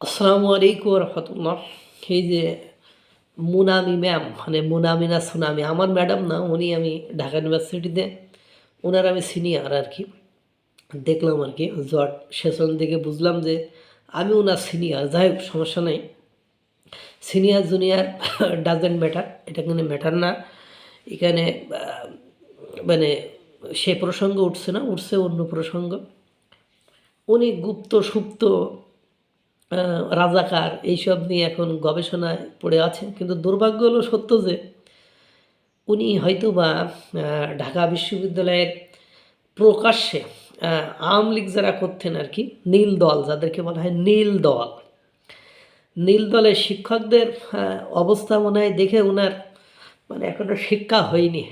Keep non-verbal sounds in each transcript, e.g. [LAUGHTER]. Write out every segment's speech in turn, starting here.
আসসালামু আলাইকুম রহমতুল্লাহ। এই যে মুনামি ম্যাম মানে মুনামিনা সুনামি, আমার ম্যাডাম না, উনি আমি ঢাকা ইউনিভার্সিটিতে ওনার আমি সিনিয়র আর কি। দেখলাম আর কি জট সেশন থেকে বুঝলাম যে আমি ওনার সিনিয়র, যাই হোক, সমস্যা নেই। সিনিয়র, জুনিয়র ডাজেন্ট ম্যাটার এটা কিন্তু ম্যাটার না। এখানে মানে সে প্রসঙ্গ উঠছে না, উঠছে অন্য প্রসঙ্গ। উনি গুপ্ত সুপ্ত রাজাকার এইসব নিয়ে এখন গবেষণায় পড়ে আছেন। কিন্তু দুর্ভাগ্য হলো সত্য যে উনি হয়তো বা ঢাকা বিশ্ববিদ্যালয়ের প্রকাশ্যে আওয়ামী লীগ যারা করতেন আর কি, নীল দল, যাদেরকে বলা হয় নীল দল। নীল দলের শিক্ষকদের অবস্থা মনে হয় দেখে ওনার মানে এখনও শিক্ষা হয়নি।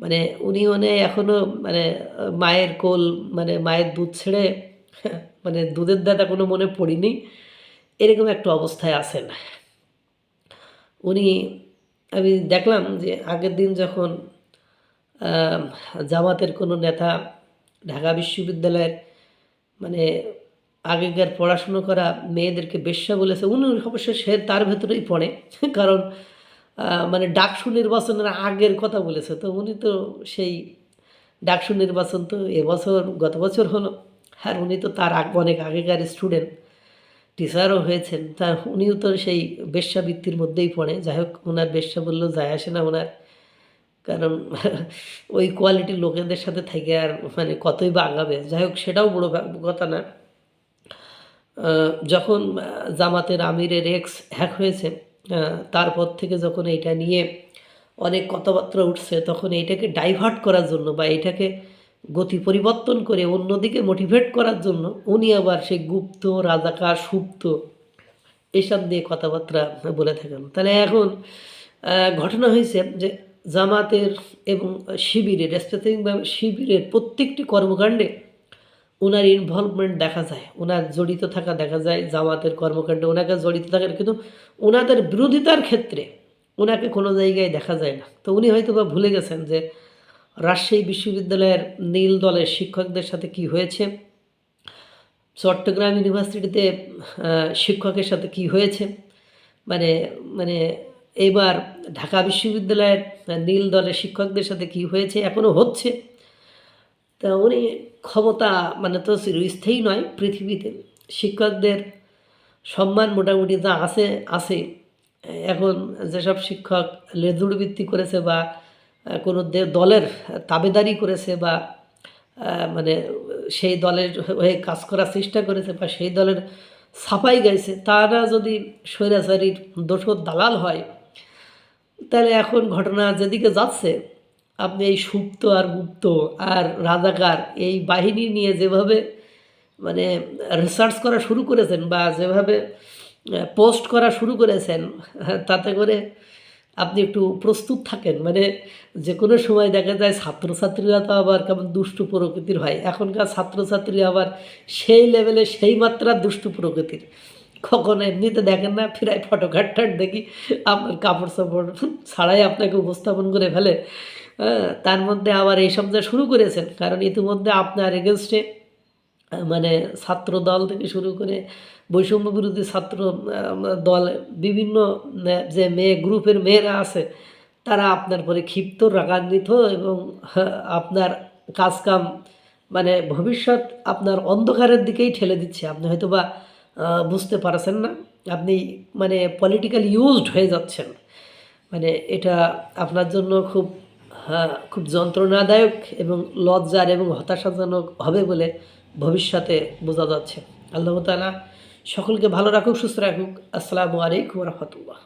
মানে উনি মানে এখনও মানে মায়ের কোল মানে মায়ের দুধ ছেড়ে মানে দুধের দাদা কোনো মনে পড়িনি, এরকম একটা অবস্থায় আছেন। উনি, আমি দেখলাম যে আগের দিন যখন জামাতের কোনো নেতা ঢাকা বিশ্ববিদ্যালয়ের মানে আগেকার পড়াশুনো করা মেয়েদেরকে বেশ্যা বলেছে, উনি অবশ্য সে তার ভেতরেই পড়ে, কারণ মানে ডাকসু নির্বাচনের আগের কথা বলেছে। তো উনি তো সেই ডাকসু নির্বাচন তো এবছর, গত বছর হলো আর উনি তো তার আগ অনেক আগেকার স্টুডেন্ট টিচারও হয়েছেন। তা উনিও তো সেই বেশ্যাবৃত্তির মধ্যেই পড়ে। যাই হোক ওনার বেশ্যা বললেও যায় আসে না ওনার কারণ [LAUGHS] ওই কোয়ালিটির লোকেদের সাথে থেকে আর মানে কতই বা আগাবে। যাই হোক, সেটাও বড় কথা না। যখন জামাতের আমিরের এক্স হ্যাক হয়েছে তারপর থেকে যখন এটা নিয়ে অনেক কথাবার্তা উঠছে, তখন এইটাকে ডাইভার্ট করার জন্য বা এটাকে গতি পরিবর্তন করে অন্যদিকে মোটিভেট করার জন্য উনি আবার সেই গুপ্ত, রাজাকার, সুপ্ত এসব দিয়ে কথাবার্তা বলে থাকেন। তাহলে এখন ঘটনা হয়েছে যে জামাতের এবং শিবিরের স্পেসিফিকভাবে শিবিরের প্রত্যেকটি কর্মকাণ্ডে ওনার ইনভলভমেন্ট দেখা যায়। ওনার জড়িত থাকা দেখা যায়, জামাতের কর্মকাণ্ডে ওনাকে জড়িত থাকার, কিন্তু ওনাদের বিরোধিতার ক্ষেত্রে ওনাকে কোনো জায়গায় দেখা যায় না। তো উনি হয়তো বা ভুলে গেছেন যে রাজশাহী বিশ্ববিদ্যালয়ের নীল দলের শিক্ষকদের সাথে কি হয়েছে? চট্টগ্রাম ইউনিভার্সিটিতে শিক্ষকের সাথে কি হয়েছে? মানে মানে এবার ঢাকা বিশ্ববিদ্যালয়ের নীল দলের শিক্ষকদের সাথে কি হয়েছে? এখনও হচ্ছে। তা উনি ক্ষমতা মানে তো চিরস্থায়ী নয় পৃথিবীতে। শিক্ষকদের সম্মান মোটামুটি যা আছে আছে। এখন যেসব শিক্ষক লেজুড় বৃত্তি করেছে বা কোনো দলের তাবেদারি করেছে বা মানে সেই দলের হয়ে কাজ করার চেষ্টা করেছে বা সেই দলের ছাপাই গাইছে, তারা যদি স্বৈরাচারীর দোষর দালাল হয়, তাহলে এখন ঘটনা যেদিকে যাচ্ছে, আপনি এই সুপ্ত আর গুপ্ত আর রাজাকার এই বাহিনী নিয়ে যেভাবে মানে রিসার্চ করা শুরু করেছেন বা যেভাবে পোস্ট করা শুরু করেছেন তাতে করে আপনি একটু প্রস্তুত থাকেন। মানে যে কোনো সময় দেখা যায় ছাত্রছাত্রীরা তো আবার কেমন দুষ্টু প্রকৃতির হয়। এখনকার ছাত্রছাত্রী আবার সেই লেভেলে সেই মাত্রা দুষ্টু প্রকৃতির। কখনো এমনিতে দেখেন না ফিরাই ফটো ঘাটটাট দেখি আপনার কাপড় সাপড় ছাড়াই আপনাকে উপস্থাপন করে ফেলে। হ্যাঁ তার মধ্যে আবার এইসব যা শুরু করেছেন, কারণ ইতিমধ্যে আপনার এগেনস্টে মানে ছাত্র দল থেকে শুরু করে বৈষম্য বিরোধী ছাত্র দল বিভিন্ন যে মেয়ে গ্রুপের মেয়েরা আছে তারা আপনার পরে ক্ষিপ্ত রাগান্বিত এবং হ্যাঁ, আপনার কাজকাম মানে ভবিষ্যৎ আপনার অন্ধকারের দিকেই ঠেলে দিচ্ছে। আপনি হয়তো বা বুঝতে পারছেন না। আপনি মানে পলিটিক্যাল ইউজড হয়ে যাচ্ছেন। মানে এটা আপনার জন্য খুব হ্যাঁ, খুব যন্ত্রণাদায়ক এবং লজ্জার এবং হতাশাজনক হবে বলে ভবিষ্যতে বোঝা যাচ্ছে। আল্লাহ তালা সকলকে ভালো রাখুক সুস্থ রাখুক। আসসালামু আলাইকুম রহমতুল্লাহ।